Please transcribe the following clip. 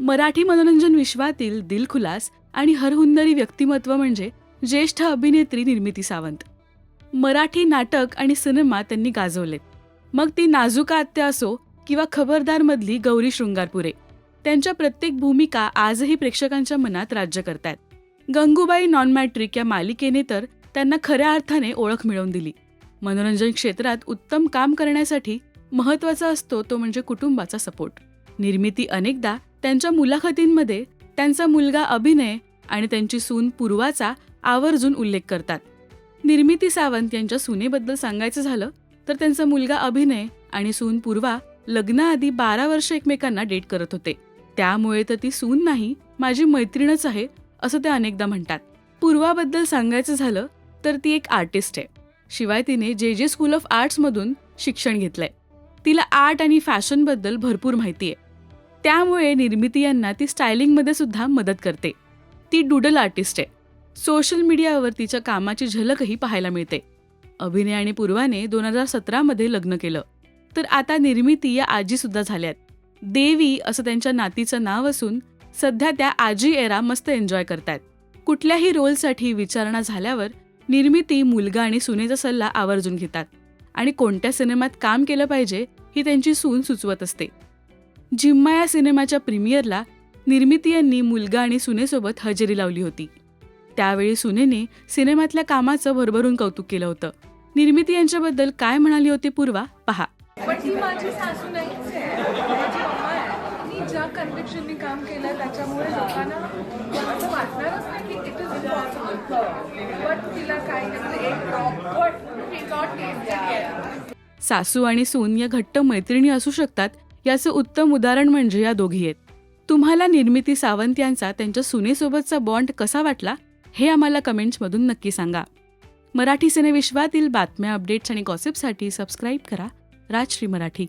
मराठी मनोरंजन विश्वातील दिलखुलास आणि हरहुन्नरी व्यक्तिमत्व म्हणजे ज्येष्ठ अभिनेत्री निर्मिती सावंत. मराठी नाटक आणि सिनेमा त्यांनी गाजवले मग ती नाजुका आत्या असो किंवा खबरदारमधली गौरी शृंगारपुरे त्यांच्या प्रत्येक भूमिका आजही प्रेक्षकांच्या मनात राज्य करतायत. गंगूबाई नॉन मॅट्रिक या मालिकेने तर त्यांना खऱ्या अर्थाने ओळख मिळवून दिली. मनोरंजन क्षेत्रात उत्तम काम करण्यासाठी महत्त्वाचा असतो तो म्हणजे कुटुंबाचा सपोर्ट. निर्मिती अनेकदा त्यांच्या मुलाखतींमध्ये त्यांचा मुलगा अभिनय आणि त्यांची सून पूर्वाचा आवर्जून उल्लेख करतात. निर्मिती सावंत यांच्या सुनेबद्दल सांगायचं झालं तर त्यांचा मुलगा अभिनय आणि सून पूर्वा लग्नाआधी बारा वर्ष एकमेकांना डेट करत होते. त्यामुळे तर ती सून नाही माझी मैत्रीणच आहे असं ते अनेकदा म्हणतात. पूर्वाबद्दल सांगायचं झालं तर ती एक आर्टिस्ट आहे. शिवाय तिने जे जे स्कूल ऑफ आर्ट्समधून शिक्षण घेतलंय. तिला आर्ट आणि फॅशनबद्दल भरपूर माहिती आहे. त्यामुळे निर्मिती यांना ती स्टायलिंगमध्ये सुद्धा मदत करते. ती डुडल आर्टिस्ट आहे. सोशल मीडियावर तिच्या कामाची झलकही पाहायला मिळते. अभिनय आणि पूर्वाने दोन हजार सतरामध्ये लग्न केलं. तर आता निर्मिती या आजीसुद्धा झाल्यात. देवी असं त्यांच्या नातीचं नाव असून सध्या त्या आजी एरा मस्त एन्जॉय करतायत. कुठल्याही रोलसाठी विचारणा झाल्यावर निर्मिती मुलगा आणि सुनेचा सल्ला आवर्जून घेतात. आणि कोणत्या सिनेमात काम केलं पाहिजे ही त्यांची सून सुचवत असते. जिम्मा या सिनेमाच्या प्रीमियरला निर्मिती यांनी मुलगा आणि सुनेसोबत हजेरी लावली होती. त्यावेळी सुनेने सिनेमातल्या कामाचं भरभरून कौतुक केलं होतं. निर्मिती यांच्याबद्दल काय म्हणाली होती पूर्वा? पहा. पण ती माझी सासू नाहीच आहे. मी ज्या कन्व्हिक्शननी काम केलं त्याच्यामुळे लोकांना असं वाटणारच नाही की इट इज इम्पॉसिबल बट तिला काय म्हणजे एक प्रॉपर सासू आणि सून या घट्ट मैत्रिणी असू शकतात याचं उत्तम उदाहरण म्हणजे या दोघी आहेत. तुम्हाला निर्मिती सावंत यांचा त्यांच्या सुनेसोबतचा बॉन्ड कसा वाटला हे आम्हाला कमेंट्समधून नक्की सांगा. मराठी सिनेविश्वातील बातम्या अपडेट्स आणि गॉसिपसाठी सबस्क्राईब करा. राजश्री मराठी.